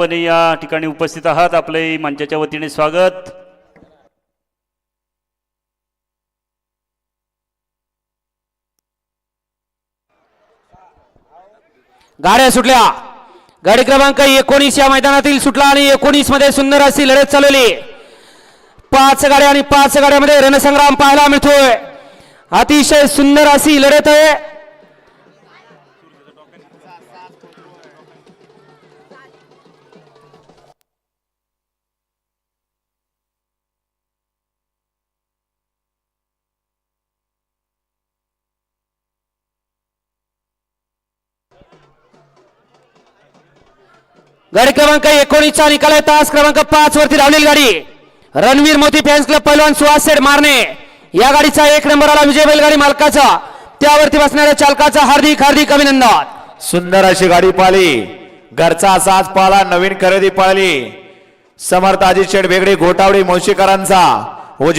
आपण या ठिकाणी उपस्थित आहात. आपले मंचाच्या वतीने स्वागत. गाड्या सुटल्या. गाडी क्रमांक एकोणीस या मैदानातील सुटला आणि एकोणीसमध्ये सुंदर अशी लढत चालवली. पाच गाड्या आणि पाच गाड्यामध्ये रणसंग्राम पाहायला मिळतोय. अतिशय सुंदर अशी लढत आहे. गाडी क्रमांक एकोणीसचा निकाल आहे. तास क्रमांक पाच वरती धावलेली गाडी. रणवीर मोती फॅन्स क्लब पैलवान सुहास सेठ मारणे. या गाडीचा एक नंबर आला विजय बैलगाडी मालकाचा. त्यावरती बसणाऱ्या चालकाचा हार्दिक हार्दिक अभिनंदन. सुंदर अशी गाडी पाळली. घरचा साज पाला नवीन खरेदी पाळली. समर्थ अजित शेठ वेगळे घोटावडी मोशीकरांचा उजवी